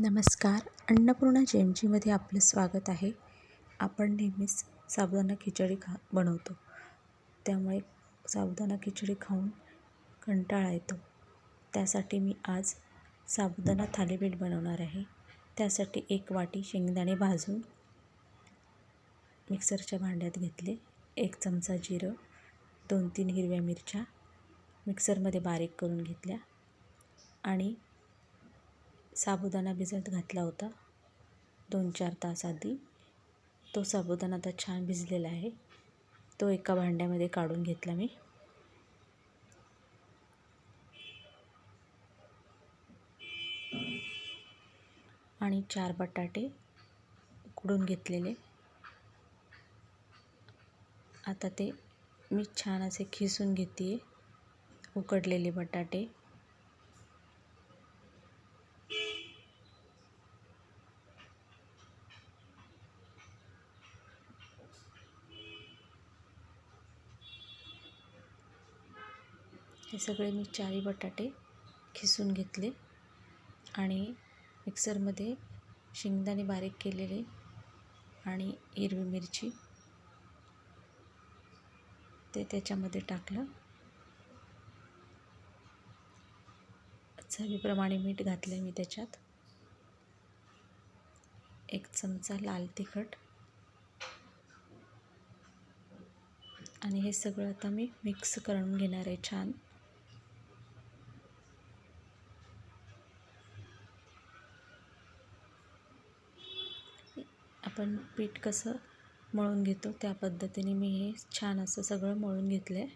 नमस्कार. अन्नपूर्णा जे जीमध्ये आपलं स्वागत आहे. आपण नेहमीच साबुदाणा खिचडी खा बनवतो. त्यामुळे साबुदाणा खिचडी खाऊन कंटाळा येतो. त्यासाठी मी आज साबुदाणा थालीपीठ बनवणार आहे. त्यासाठी एक वाटी शेंगदाणे भाजून मिक्सरच्या भांड्यात घेतले. एक चमचा जिरं दोन तीन हिरव्या मिरच्या मिक्सरमध्ये बारीक करून घेतल्या आणि साबुदाणा भिजत घातला होता. दोन चार तास आधी. तो साबुदाणा आता छान भिजलेला आहे. तो एका भांड्यामध्ये काढून घेतला मी. आणि चार बटाटे उकडून घेतलेले. आता ते मी छान असे खिसून घेते उकडलेले बटाटे. हे सगळे मी चारी बटाटे खिसून घेतले आणि मिक्सरमध्ये शेंगदाणे बारीक केलेले आणि हिरवी मिरची ते त्याच्यामध्ये टाकलं. चवीप्रमाणे मीठ घातलं मी त्याच्यात. एक चमचा लाल तिखट. आणि हे सगळं आता मी मिक्स करून घेणार आहे छान. आपण पीठ कसं मळून घेतो त्या पद्धतीने मी हे छान असं सगळं मळून घेतलं आहे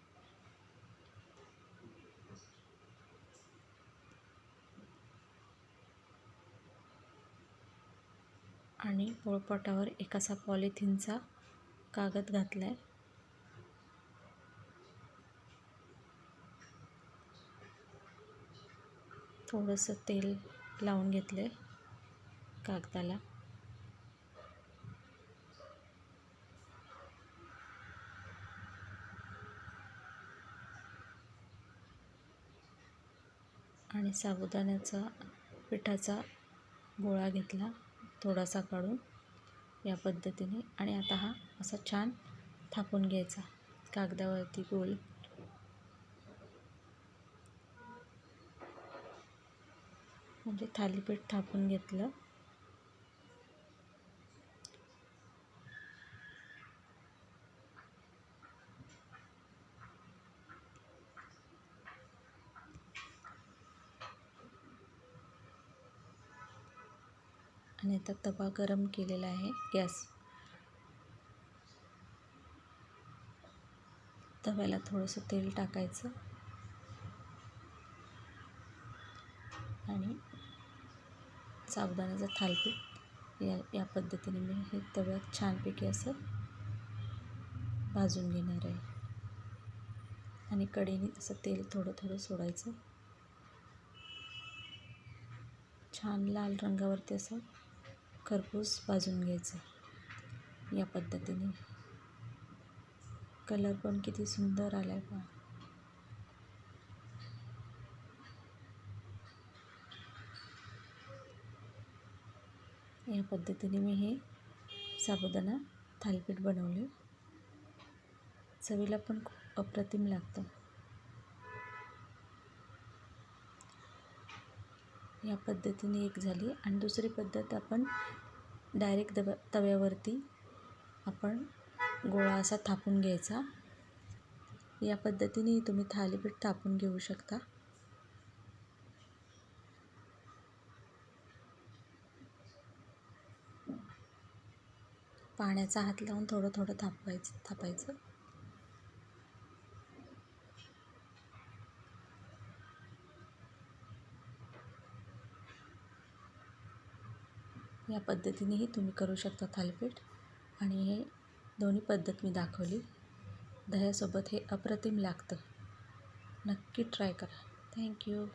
आणि पोळपाटावर एक असा पॉलिथिनचा कागद घातला आहे थोडंसं तेल लावून घेतलं आहे कागदाला. आणि साबुदाण्याचा पिठाचा गोळा घेतला थोडासा काढून या पद्धतीने. आणि आता हा असा छान थापून घ्यायचा. कागदावरती गोल. म्हणजे थालीपीठ थापून घेतलं. आणि आता तवा गरम केलेला आहे गॅस. तव्याला थोडंसं तेल टाकायचं. आणि साबुदाण्याचं थालपीठ. या या पद्धतीने मी हे तव्यात छानपैकी असं भाजून घेणार आहे. आणि कढईने तसं तेल थोडं थोडं सोडायचं. छान लाल रंगावरती असं खरपूस भाजून घ्यायचं या पद्धतीने. कलर पण किती सुंदर आला आहे पहा. या पद्धतीने मी हे साबुदाणा थालीपीठ बनवले. चवीला पण खूप अप्रतिम लागतं. या पद्धतीने एक झाली. आणि दुसरी पद्धत आपण डायरेक्ट दव तव्यावरती आपण गोळा असा थापून घ्यायचा. या पद्धतीने तुम्ही थालीपीठ थापून घेऊ शकता. पाण्याचा हात लावून थोडं थोडं थापवायचं थापायचं. या पद्धतीनेही तुम्ही करू शकता थालीपीठ. आणि हे दोन्ही पद्धत मी दाखवली. दह्यासोबत हे अप्रतिम लागतं. नक्की ट्राय करा. थँक्यू.